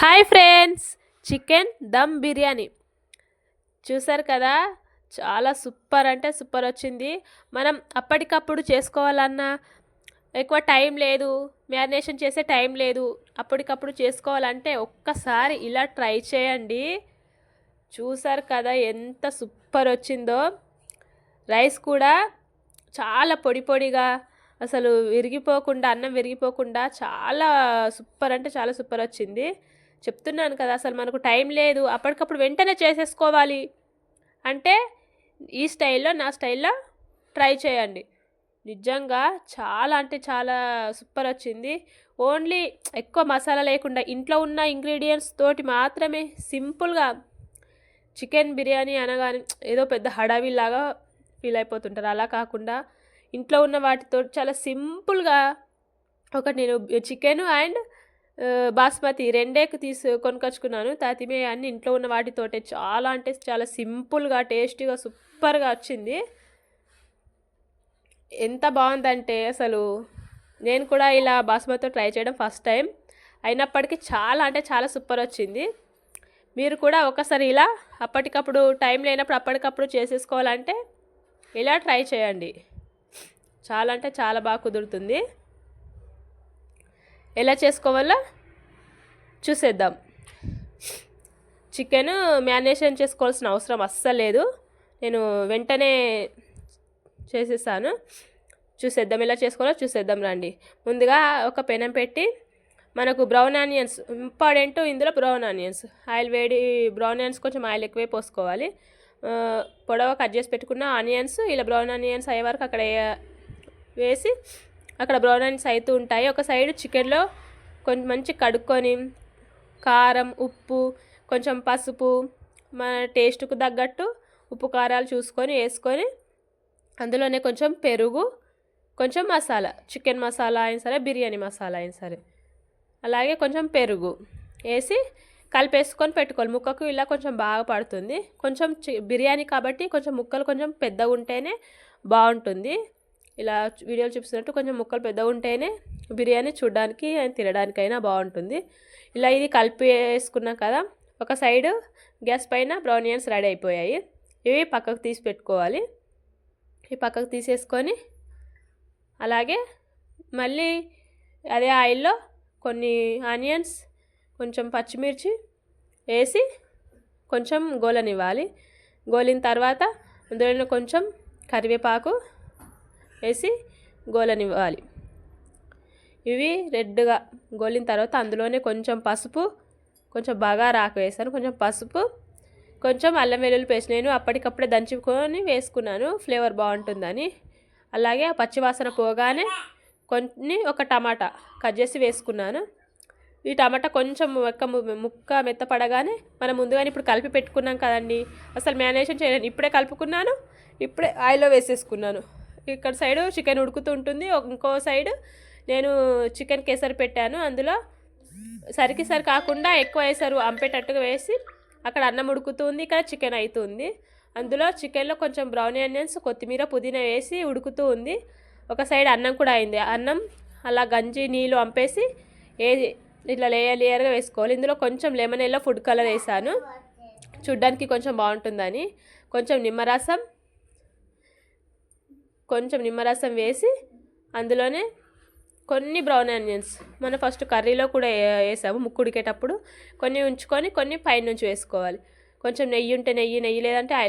Hi friends. Chicken dum biryani. చూసారు కదా? చాలా సూపర్ అంటే సూపర్ వచ్చింది. మనం అప్పటికప్పుడు చేసుకోవాలన్నా ఎక్కువ టైం లేదు. మ్యారినేషన్ చేసే టైం లేదు. అప్పటికప్పుడు చేసుకోవాలంటే ఒక్కసారి ఇలా ట్రై చేయండి. చూసారు కదా ఎంత సూపర్ వచ్చిందో? రైస్ కూడా చాలా పొడి పొడిగా అసలు విరిగిపోకుండా అన్నం విరిగిపోకుండా చాలా సూపర్ అంటే చాలా సూపర్ వచ్చింది. చెప్తున్నాను కదా అసలు మనకు టైం లేదు అప్పటికప్పుడు వెంటనే చేసేసుకోవాలి. అంటే ఈ స్టైల్లో నా స్టైల్లో ట్రై చేయండి. నిజంగా చాలా అంటే చాలా సూపర్ వచ్చింది. ఓన్లీ ఎక్కువ మసాలా లేకుండా ఇంట్లో ఉన్న ఇంగ్రీడియంట్స్ తోటి మాత్రమే సింపుల్గా చికెన్ బిర్యానీ అనగానే ఏదో పెద్ద హడావిలాగా ఫీల్ అయిపోతుంటారు. అలా కాకుండా ఇంట్లో ఉన్న వాటితో చాలా సింపుల్గా ఒకటి నేను చికెన్ అండ్ బాస్మతి రెండేకు తీసు కొనుకొచ్చుకున్నాను. తాతిమే అన్ని ఇంట్లో ఉన్న వాటితోటే చాలా అంటే చాలా సింపుల్గా టేస్టీగా సూపర్గా వచ్చింది. ఎంత బాగుందంటే అసలు నేను కూడా ఇలా బాస్మతితో ట్రై చేయడం ఫస్ట్ టైం. అయినప్పటికీ చాలా అంటే చాలా సూపర్ వచ్చింది. మీరు కూడా ఒకసారి ఇలా అప్పటికప్పుడు టైం లేనప్పుడు అప్పటికప్పుడు చేసేసుకోవాలంటే ఇలా ట్రై చేయండి. చాలా అంటే చాలా బాగా కుదురుతుంది. ఎలా చేసుకోవాలో? చూసేద్దాం. చికెన్ మ్యారినేషన్ చేసుకోవాల్సిన అవసరం అస్సలు లేదు. నేను వెంటనే చేసేసాను చూసేద్దాం ఎలా చేసుకోవాలో చూసేద్దాం రండి. ముందుగా ఒక పెనం పెట్టి మనకు బ్రౌన్ ఆనియన్స్ ఇంపార్టెంట్ ఇందులో బ్రౌన్ ఆనియన్స్. ఆయిల్ వేడి బ్రౌన్ ఆనియన్స్ కొంచెం ఆయిల్ ఎక్కువే పోసుకోవాలి. పొడవ కట్ చేసి పెట్టుకున్న ఆనియన్స్ ఇలా బ్రౌన్ ఆనియన్స్ అయ్యే వరకు అక్కడ వేసి అక్కడ బ్రౌన్ ఆనియన్స్ అవుతూ ఉంటాయి. ఒక సైడ్ చికెన్లో కొంచెం మంచి కడుక్కొని కారం ఉప్పు కొంచెం పసుపు మన టేస్ట్కు తగ్గట్టు ఉప్పు కారాలు చూసుకొని వేసుకొని అందులోనే కొంచెం పెరుగు కొంచెం మసాలా చికెన్ మసాలా అయినా సరే బిర్యానీ మసాలా అయినా సరే. అలాగే కొంచెం పెరుగు వేసి కలిపేసుకొని పెట్టుకోవాలి. ముక్కకు ఇలా కొంచెం బాగా పడుతుంది. కొంచెం బిర్యానీ కాబట్టి కొంచెం ముక్కలు కొంచెం పెద్దగా ఉంటేనే బాగుంటుంది. ఇలా వీడియోలు చూపిస్తున్నట్టు కొంచెం ముక్కలు పెద్దగా ఉంటేనే బిర్యానీ చూడడానికి తినడానికైనా బాగుంటుంది. ఇలా ఇది కలిపి వేసుకున్నాం కదా ఒక సైడ్ గ్యాస్ పైన బ్రౌనియన్స్ రెడీ అయిపోయాయి. ఇవి పక్కకు తీసి పెట్టుకోవాలి. ఈ పక్కకు తీసేసుకొని అలాగే మళ్ళీ అదే ఆయిల్లో కొన్ని ఆనియన్స్ కొంచెం పచ్చిమిర్చి వేసి కొంచెం గోలనివ్వాలి. గోలిన తర్వాత అందులో కొంచెం కరివేపాకు వేసి గోలనివ్వాలి. ఇవి రెడ్గా గోలిన తర్వాత అందులోనే కొంచెం పసుపు కొంచెం బాగా రాక వేసాను. కొంచెం పసుపు కొంచెం అల్లం వెల్లుల్లి పేస్ట్. నేను అప్పటికప్పుడే దంచుకొని వేసుకున్నాను. ఫ్లేవర్ బాగుంటుందని. అలాగే పచ్చివాసన పోగానే కొన్ని ఒక టమాటా కట్ చేసి వేసుకున్నాను. ఈ టమాటా కొంచెం మొక్క ముక్క మెత్తపడగానే మనం ముందుగానే ఇప్పుడు కలిపి పెట్టుకున్నాం కదండి. అసలు మ్యానేషన్ చేయలేను. ఇప్పుడే కలుపుకున్నాను. ఇప్పుడే ఆయిల్లో వేసేసుకున్నాను. ఇక్కడ సైడు చికెన్ ఉడుకుతూ ఉంటుంది ఇంకో సైడు నేను చికెన్ కేసరి పెట్టాను. అందులో సరికి సరి కాకుండా ఎక్కువ వేసారు అంపేటట్టుగా వేసి అక్కడ అన్నం ఉడుకుతుంది ఇక్కడ చికెన్ అవుతుంది అందులో చికెన్లో కొంచెం బ్రౌన్ ఆనియన్స్ కొత్తిమీర పుదీనా వేసి ఉడుకుతూ ఉంది. ఒక సైడ్ అన్నం కూడా అయింది. అన్నం అలా గంజి నీళ్ళు అంపేసి ఏ ఇట్లా లేయర్ లేయర్గా వేసుకోవాలి. ఇందులో కొంచెం లెమన్ ఎల్లో ఫుడ్ కలర్ వేసాను. చూడ్డానికి కొంచెం బాగుంటుందని. కొంచెం నిమ్మరసం కొంచెం నిమ్మరసం వేసి అందులోనే కొన్ని బ్రౌన్ ఆనియన్స్. మనం ఫస్ట్ కర్రీలో కూడా వేసాము ముక్కుడికేటప్పుడు కొన్ని ఉంచుకొని కొన్ని పైనుంచి వేసుకోవాలి. కొంచెం నెయ్యి ఉంటే నెయ్యి నెయ్యి లేదంటే ఆయిల్